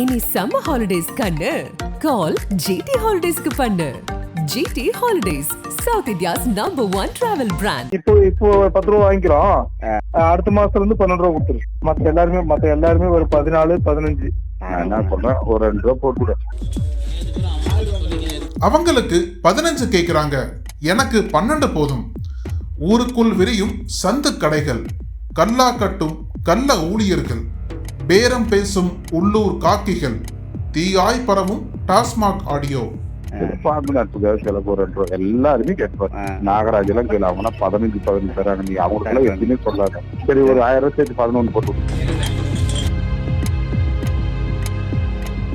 இனி summer holidays கண்ணு. கால் GT ஹாலிடேஸ்க்கு பண்ணு. GT holidays South India's number one travel brand இப்போ இப்போ பத்து ரூபா வாங்கிக்கிறோம். அடுத்த மாசத்துல இருந்து பன்னெண்டு ரூபா கொடுத்துரு. மத்த எல்லாருமே மத்த எல்லாருமே ஒரு பதினாலு பதினஞ்சு. நான் என்ன சொல்றேன். ஒரு ரெண்டு ரூபா போட்டு அவங்களுக்கு பதினஞ்சு கேட்குறாங்க எனக்கு பன்னெண்டு போதும். ஊருக்குள் விரியும் சந்து கடைகள். கல்லா கட்டும் கள்ள ஊழியர்கள். பேரம் பேசும் உள்ளூர் காக்கிகள். தீயாய் பரவும் டாஸ்மாக் ஆடியோ. பாம்பு நட்புக்காக செலவு ஒரு ரெண்டு ரூபா எல்லாருமே கேட்பாரு நாகராஜ் எல்லாம் கேளு அவனா பதினஞ்சு பதினஞ்சு தராங்க நீ அவங்களுக்கெல்லாம் எதுவுமே சொல்லாத சரி ஒரு ஆயிரம் ரூபாய் சேர்த்து பதினொன்று போட்டு விடு.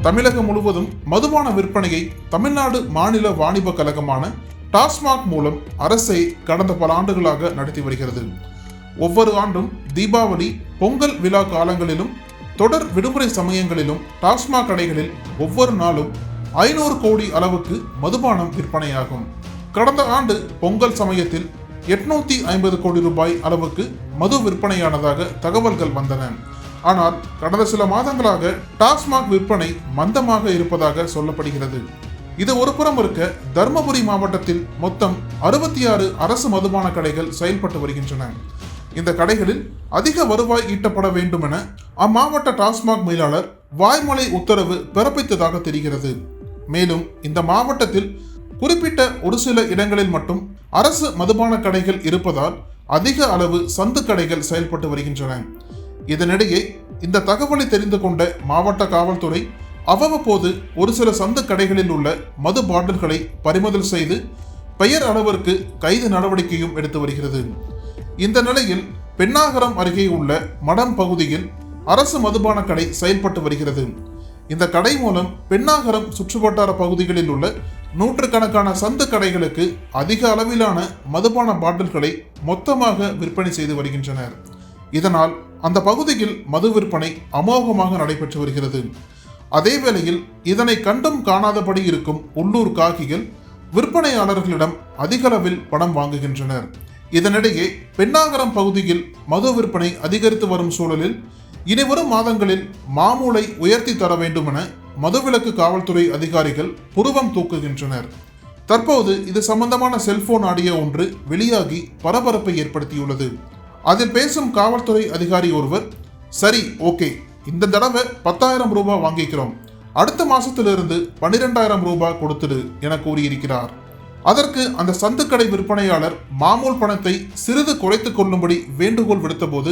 தமிழகம் முழுவதும் மதுபான விற்பனையை தமிழ்நாடு மாநில வாணிப கழகமான டாஸ்மாக் மூலம் அரசை கடந்த பல ஆண்டுகளாக நடத்தி வருகிறது. ஒவ்வொரு ஆண்டும் தீபாவளி பொங்கல் விழா காலங்களிலும் தொடர் விடுமுறை சமயங்களிலும் டாஸ்மாக் கடைகளில் ஒவ்வொரு நாளும் ஐநூறு கோடி அளவுக்கு மதுபானம் விற்பனையாகும். கடந்த ஆண்டு பொங்கல் சமயத்தில் எட்நூத்தி ஐம்பது கோடி ரூபாய் அளவுக்கு மது விற்பனையானதாக தகவல்கள் வந்தன. ஆனால் கடந்த சில மாதங்களாக டாஸ்மாக் விற்பனை மந்தமாக இருப்பதாக சொல்லப்படுகிறது. இது ஒரு புறம் இருக்க தர்மபுரி மாவட்டத்தில் மொத்தம் அறுபத்தி ஆறு அரசு மதுபான கடைகள் செயல்பட்டு வருகின்றன. இந்த கடைகளில் அதிக வருவாய் ஈட்டப்பட வேண்டும் என அம்மாவட்ட டாஸ்மாக் மேலாளர் வாய்மொழி உத்தரவு பிறப்பித்ததாக தெரிகிறது. மேலும் இந்த மாவட்டத்தில் குறிப்பிட்ட ஒரு சில இடங்களில் மட்டும் அரசு மதுபான கடைகள் இருப்பதால் அதிக அளவு சந்து கடைகள் செயல்பட்டு வருகின்றன. இதனிடையே இந்த தகவலை தெரிந்து கொண்ட மாவட்ட காவல்துறை அவ்வப்போது ஒரு சில சந்து கடைகளில் உள்ள மது பாட்டில்களை பறிமுதல் செய்து பெயர் அளவிற்கு கைது நடவடிக்கையும் எடுத்து வருகிறது. இந்த நிலையில் பெண்ணாகரம் அருகே உள்ள மடம் பகுதியில் அரசு மதுபான கடை செயல்பட்டு வருகிறது. இந்த கடை மூலம் பெண்ணாகரம் சுற்றுவட்டார பகுதிகளில் உள்ள நூற்றுக்கணக்கான சந்து கடைகளுக்கு அதிக அளவிலான மதுபான பாட்டில்களை மொத்தமாக விற்பனை செய்து வருகின்றனர். இதனால் அந்த பகுதியில் மது விற்பனை அமோகமாக நடைபெற்று வருகிறது. அதே வேளையில் இதனை கண்டும் காணாதபடி இருக்கும் உள்ளூர் காகிகள் விற்பனையாளர்களிடம் அதிகளவில் பணம் வாங்குகின்றனர். இதனிடையே பெண்ணாகரம் பகுதியில் மது விற்பனை அதிகரித்து வரும் சூழலில் இனிவரும் மாதங்களில் மாமூலை உயர்த்தி தர வேண்டும் என மதுவிலக்கு காவல்துறை அதிகாரிகள் புருவம் தூக்குகின்றனர். தற்போது இது சம்பந்தமான செல்போன் ஆடியோ ஒன்று வெளியாகி பரபரப்பை ஏற்படுத்தியுள்ளது. அதில் பேசும் காவல்துறை அதிகாரி ஒருவர் சரி ஓகே இந்த தடவை பத்தாயிரம் ரூபாய் வாங்கிக்கிறோம். அடுத்த மாசத்திலிருந்து பன்னிரெண்டாயிரம் ரூபாய் கொடுத்துடு என கூறியிருக்கிறார். அதற்கு அந்த சந்துக்கடை விற்பனையாளர் மாமூல் பணத்தை சிறிது குறைத்துக் கொள்ளும்படி வேண்டுகோள் விடுத்தபோது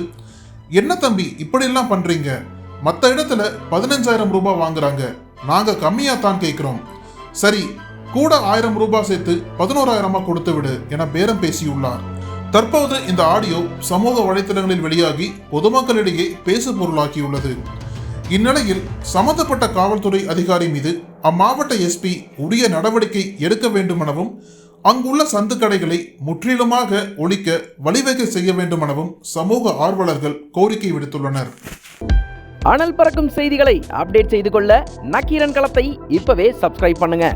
என்ன தம்பி இப்படியெல்லாம் பண்றீங்க? மற்ற இடத்துல பதினஞ்சாயிரம் ரூபாய் வாங்குறாங்க. நாங்க கம்மியா தான் கேட்கிறோம் சரி கூட ஆயிரம் ரூபாய் சேர்த்து பதினோராயிரமா கொடுத்து விடு என பேரம் பேசியுள்ளார். தற்போது இந்த ஆடியோ சமூக வலைத்தளங்களில் வெளியாகி பொதுமக்களிடையே பேசு பொருளாக்கியுள்ளது இந்நிலையில் சம்பந்தப்பட்ட காவல்துறை அதிகாரி மீது அம்மாவட்ட எஸ்பி உரிய நடவடிக்கை எடுக்க வேண்டுமெனவும் அங்குள்ள சந்து கடைகளை முற்றிலுமாக ஒழிக்க வழிவகை செய்ய வேண்டும் எனவும் சமூக ஆர்வலர்கள் கோரிக்கை விடுத்துள்ளனர். அனல் பறக்கும் செய்திகளை அப்டேட் செய்து கொள்ள நக்கீரன் களத்தை இப்பவே சப்ஸ்கிரைப் பண்ணுங்க.